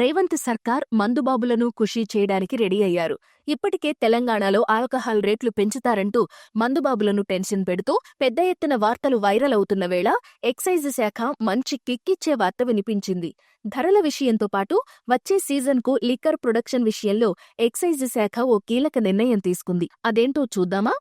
రేవంత్ సర్కార్ మందుబాబులను ఖుషీ చేయడానికి రెడీ అయ్యారు. ఇప్పటికే తెలంగాణలో ఆల్కహాల్ రేట్లు పెంచుతారంటూ మందుబాబులను టెన్షన్ పెడుతూ పెద్ద ఎత్తున వార్తలు వైరల్ అవుతున్న వేళ ఎక్సైజ్ శాఖ మంచి కిక్కిచ్చే వార్త వినిపించింది. ధరల విషయంతో పాటు వచ్చే సీజన్కు లిక్కర్ ప్రొడక్షన్ విషయంలో ఎక్సైజ్ శాఖ ఓ కీలక నిర్ణయం తీసుకుంది. అదేంటో చూద్దామా?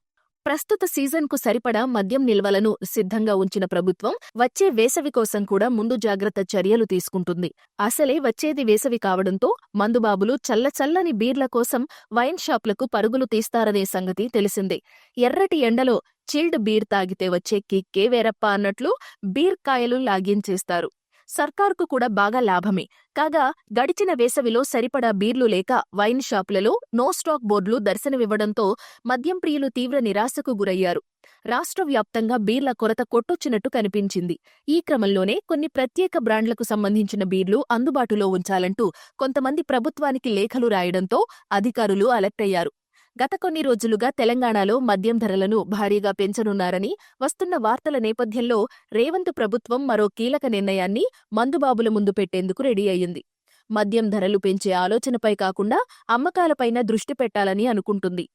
ప్రస్తుత సీజన్కు సరిపడా మద్యం నిల్వలను సిద్ధంగా ఉంచిన ప్రభుత్వం వచ్చే వేసవి కోసం కూడా ముందు జాగ్రత్త చర్యలు తీసుకుంటుంది. అసలే వచ్చేది వేసవి కావడంతో మందుబాబులు చల్లచల్లని బీర్ల కోసం వైన్ షాప్లకు పరుగులు తీస్తారనే సంగతి తెలిసిందే. ఎర్రటి ఎండలో చిల్డ్ బీర్ తాగితే వచ్చే కిక్కే వేరప్ప అన్నట్లు బీర్ కాయలు లాగించేస్తారు. సర్కార్కు కూడా బాగా లాభమే. కాగా గడిచిన వేసవిలో సరిపడా బీర్లు లేక వైన్ షాపులలో నో స్టాక్ బోర్డులు దర్శనమివ్వడంతో మద్యం ప్రియులు తీవ్ర నిరాశకు గురయ్యారు. రాష్ట్ర వ్యాప్తంగా బీర్ల కొరత కొట్టొచ్చినట్టు కనిపించింది. ఈ క్రమంలోనే కొన్ని ప్రత్యేక బ్రాండ్లకు సంబంధించిన బీర్లు అందుబాటులో ఉంచాలంటూ కొంతమంది ప్రభుత్వానికి లేఖలు రాయడంతో అధికారులు అలర్ట్ అయ్యారు. గత కొన్ని రోజులుగా తెలంగాణలో మద్యం ధరలను భారీగా పెంచనున్నారని వస్తున్న వార్తల నేపథ్యంలో రేవంత్ ప్రభుత్వం మరో కీలక నిర్ణయాన్ని మందుబాబుల ముందు పెట్టేందుకు రెడీ అయ్యింది. మద్యం ధరలు పెంచే ఆలోచనపై కాకుండా అమ్మకాలపైన దృష్టి పెట్టాలని అనుకుంటుంది.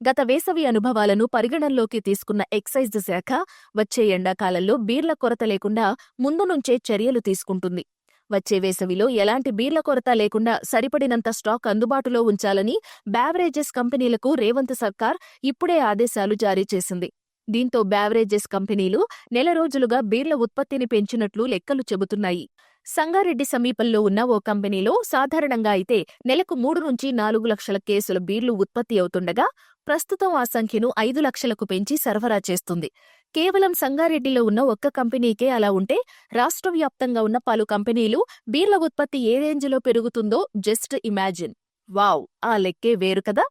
గత వేసవి అనుభవాలను పరిగణనలోకి తీసుకున్న ఎక్సైజ్ శాఖ వచ్చే ఎండాకాలంలో బీర్ల కొరత లేకుండా ముందు నుంచే చర్యలు తీసుకుంటుంది. వచ్చే వేసవిలో ఎలాంటి బీర్ల కొరత లేకుండా సరిపడినంత స్టాక్ అందుబాటులో ఉంచాలని బ్యావరేజెస్ కంపెనీలకు రేవంత్ సర్కార్ ఇప్పుడే ఆదేశాలు జారీ చేసింది. దీంతో బ్యావరేజెస్ కంపెనీలు నెల రోజులుగా బీర్ల ఉత్పత్తిని పెంచినట్లు లెక్కలు చెబుతున్నాయి. సంగారెడ్డి సమీపంలో ఉన్న ఓ కంపెనీలో సాధారణంగా అయితే నెలకు మూడు నుంచి నాలుగు లక్షల కేసుల బీర్లు ఉత్పత్తి అవుతుండగా ప్రస్తుతం ఆ సంఖ్యను ఐదు లక్షలకు పెంచి సరఫరా చేస్తుంది. కేవలం సంగారెడ్డిలో ఉన్న ఒక్క కంపెనీకే అలా ఉంటే రాష్ట్ర వ్యాప్తంగా ఉన్న పలు కంపెనీలు బీర్ల ఉత్పత్తి ఏ రేంజ్లో పెరుగుతుందో జస్ట్ ఇమాజిన్. వావ్! ఆ లెక్కే వేరు కదా!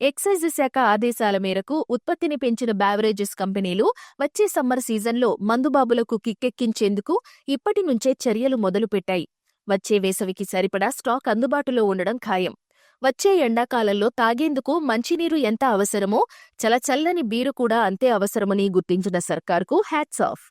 ఎక్సైజ్ శాఖ ఆదేశాల మేరకు ఉత్పత్తిని పెంచిన బ్యావరేజెస్ కంపెనీలు వచ్చే సమ్మర్ సీజన్లో మందుబాబులకు కిక్కెక్కించేందుకు ఇప్పటి నుంచే చర్యలు మొదలుపెట్టాయి. వచ్చే వేసవికి సరిపడా స్టాక్ అందుబాటులో ఉండడం ఖాయం. వచ్చే ఎండాకాలంలో తాగేందుకు మంచినీరు ఎంత అవసరమో చలచల్లని బీరు కూడా అంతే అవసరమని గుర్తించిన సర్కార్కు హ్యాట్స్ ఆఫ్.